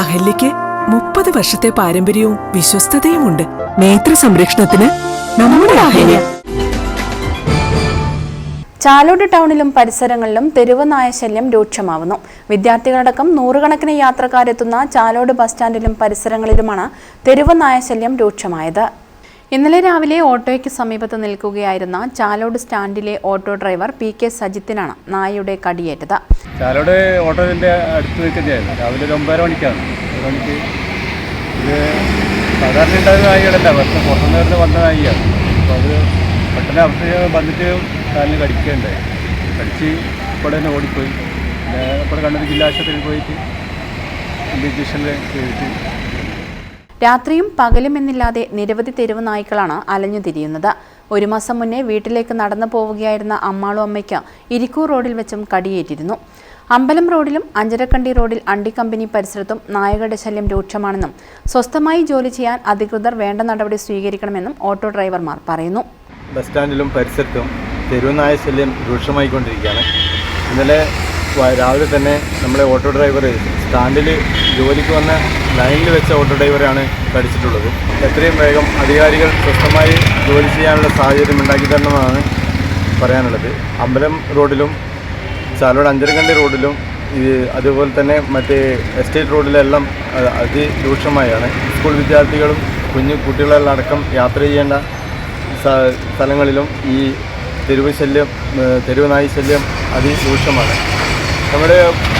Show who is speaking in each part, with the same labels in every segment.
Speaker 1: അഹല്യയ്ക്ക് മുപ്പത് വർഷത്തെ പാരമ്പര്യവും വിശ്വസ്തതയുമുണ്ട്. നേത്ര സംരക്ഷണത്തിന് നമ്മുടെ അഹല്യ.
Speaker 2: ചാലോട് ടൗണിലും പരിസരങ്ങളിലും തെരുവ് നായ ശല്യം രൂക്ഷമാവുന്നു. വിദ്യാർത്ഥികളടക്കം നൂറുകണക്കിന് യാത്രക്കാരെത്തുന്ന ചാലോട് ബസ് സ്റ്റാൻഡിലും പരിസരങ്ങളിലുമാണ് തെരുവ് നായ ശല്യം രൂക്ഷമായത്. ഇന്നലെ രാവിലെ ഓട്ടോയ്ക്ക് സമീപത്ത് നിൽക്കുകയായിരുന്ന ചാലോട് സ്റ്റാൻഡിലെ ഓട്ടോ ഡ്രൈവർ പി കെ സജിത്തിനാണ് നായയുടെ കടിയേറ്റത്.
Speaker 3: ചാലോട് ഓട്ടോറിന്റെ അടുത്ത് നിൽക്കുന്നതായിരുന്നു രാവിലെ ഒരു ഒമ്പതര മണിക്കാണ്. ഒരു മണിക്ക് ഇത് സാധാരണ ഉണ്ടായിരുന്ന നായികളല്ല പക്ഷെ പുറത്തുനിന്ന് വരുന്ന വന്ന നായിയാണ് അപ്പോൾ അത് പെട്ടെന്ന് അവസ്ഥ വന്നിട്ട് കാലിന് കടിക്കുകയുണ്ടായി കടിച്ച് ഇപ്പോൾ തന്നെ ഓടിപ്പോയി. പിന്നെ ഇപ്പോൾ കണ്ണൂർ ജില്ലാ ആശുപത്രിയിൽ പോയിട്ട് ഇഞ്ചക്ഷനിൽ ചെയ്തിട്ട്
Speaker 2: രാത്രിയും പകലുമെന്നില്ലാതെ നിരവധി തെരുവ് നായ്ക്കളാണ് അലഞ്ഞു തിരിയുന്നത്. ഒരു മാസം മുന്നേ വീട്ടിലേക്ക് നടന്നു പോവുകയായിരുന്ന അമ്മാളും അമ്മയ്ക്ക് ഇരിക്കൂർ റോഡിൽ വെച്ചും കടിയേറ്റിരുന്നു. അമ്പലം റോഡിലും അഞ്ചരക്കണ്ടി റോഡിൽ അണ്ടി കമ്പനി പരിസരത്തും നായകളുടെ ശല്യം രൂക്ഷമാണെന്നും സ്വസ്ഥമായി ജോലി ചെയ്യാൻ അധികൃതർ വേണ്ട നടപടി സ്വീകരിക്കണമെന്നും ഓട്ടോ ഡ്രൈവർമാർ പറയുന്നു.
Speaker 4: ബസ് സ്റ്റാൻഡിലും പരിസരത്തും തെരുവുനായ ശല്യം രൂക്ഷമായിക്കൊണ്ടിരിക്കുകയാണ്. ഇന്നലെ രാവിലെ തന്നെ നമ്മളെ ഓട്ടോ ഡ്രൈവർ സ്റ്റാൻഡിൽ ജോലിക്ക് വന്ന ലൈനിൽ വെച്ച ഓട്ടോ ഡ്രൈവറാണ് കടിച്ചിട്ടുള്ളത്. എത്രയും വേഗം അധികാരികൾ സ്വസ്ഥമായി ജോലി ചെയ്യാനുള്ള സാഹചര്യം ഉണ്ടാക്കി തരണമെന്നാണ് പറയാനുള്ളത്. അമ്പലം റോഡിലും ചാലോട് അഞ്ചരക്കണ്ടി റോഡിലും ഇത് അതുപോലെ തന്നെ മറ്റേ എസ്റ്റേറ്റ് റോഡിലെല്ലാം അതിരൂക്ഷമായാണ്. സ്കൂൾ വിദ്യാർത്ഥികളും കുഞ്ഞു കുട്ടികളെല്ലാം അടക്കം യാത്ര ചെയ്യേണ്ട സ്ഥലങ്ങളിലും ഈ തെരുവ് ശല്യം തെരുവ് നായി ശല്യം അതിരൂക്ഷമാണ്. നമ്മുടെ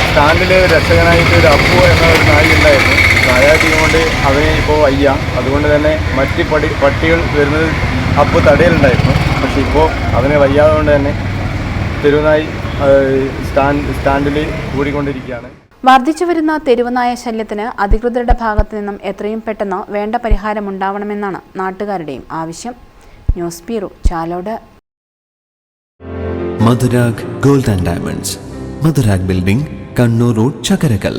Speaker 4: സ്റ്റാൻഡിൽ രക്ഷകനായിട്ട് ഒരു അപ്പു എന്ന ഒരു നായി ഉണ്ടായിരുന്നു. നായാട്ടി കൊണ്ട് അവനെ ഇപ്പോൾ വയ്യ. അതുകൊണ്ട് തന്നെ മറ്റ് പടി പട്ടികൾ വരുന്നത് അപ്പു തടയലുണ്ടായിരുന്നു. പക്ഷെ ഇപ്പോൾ അവനെ വയ്യാതെ കൊണ്ട് തന്നെ തെരുവുനായി സ്റ്റാൻഡ് സ്റ്റാൻഡിൽ കൂടിക്കൊണ്ടിരിക്കുകയാണ്.
Speaker 2: വർദ്ധിച്ചു വരുന്ന തെരുവനായ ശല്യത്തിന് അധികൃതരുടെ ഭാഗത്തു നിന്നും എത്രയും പെട്ടെന്ന് വേണ്ട പരിഹാരം ഉണ്ടാവണമെന്നാണ് നാട്ടുകാരുടെയും ആവശ്യം. News bureau Chalode.
Speaker 5: Madhurag gold and diamonds. Madhurag building Kannur road Chakkarakal.